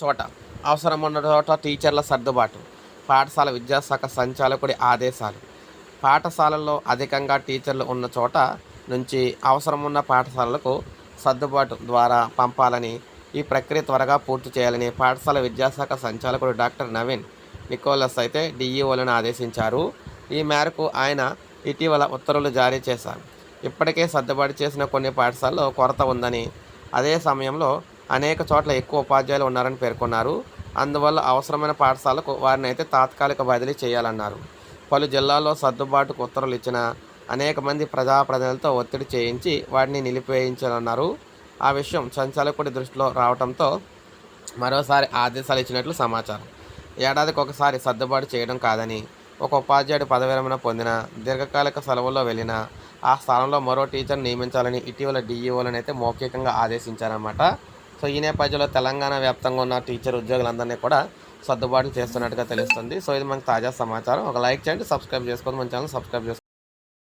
చోట అవసరం ఉన్న చోట టీచర్ల సర్దుబాటు పాఠశాల విద్యాశాఖ సంచాలకుడి ఆదేశాలు. పాఠశాలల్లో అధికంగా టీచర్లు ఉన్న చోట నుంచి అవసరం ఉన్న పాఠశాలలకు సర్దుబాటు ద్వారా పంపాలని ఈ ప్రక్రియ త్వరగా పూర్తి చేయాలని పాఠశాల విద్యాశాఖ సంచాలకుడు డాక్టర్ నవీన్ నికోలస్ అయితే డిఈఓలను ఆదేశించారు. ఈ మేరకు ఆయన ఇటీవల ఉత్తర్వులు జారీ చేశారు. ఇప్పటికే సర్దుబాటు చేసిన కొన్ని పాఠశాలలో కొరత ఉందని అదే సమయంలో అనేక చోట్ల ఎక్కువ ఉపాధ్యాయులు ఉన్నారని పేర్కొన్నారు. అందువల్ల అవసరమైన పాఠశాలకు వారిని అయితే తాత్కాలిక బదిలీ చేయాలన్నారు. పలు జిల్లాల్లో సర్దుబాటుకు ఉత్తర్వులు ఇచ్చిన అనేక మంది ప్రజాప్రతినిధులతో ఒత్తిడి చేయించి వాటిని నిలిపేయించాలన్నారు ఆ విషయం సంచాలకుడి దృష్టిలో రావడంతో మరోసారి ఆదేశాలు ఇచ్చినట్లు సమాచారం. ఏడాదికి ఒకసారి సర్దుబాటు చేయడం కాదని ఒక ఉపాధ్యాయుడు పదవిరమణ పొందిన దీర్ఘకాలిక సెలవుల్లో వెళ్ళిన ఆ స్థానంలో మరో టీచర్ నియమించాలని ఇటీవల డిఈఓలను అయితే మౌఖికంగా ఆదేశించారన్నమాట. సో ఈ నేపథ్యంలో తెలంగాణ వ్యాప్తంగా ఉన్న టీచర్ ఉద్యోగులందరినీ కూడా సర్దుబాటు చేస్తున్నట్టుగా తెలుస్తుంది. సో ఇది మనకు తాజా సమాచారం. ఒక లైక్ చేయండి సబ్స్క్రైబ్ చేసుకోండి. మన ఛానల్ సబ్స్క్రైబ్ చేసుకోండి.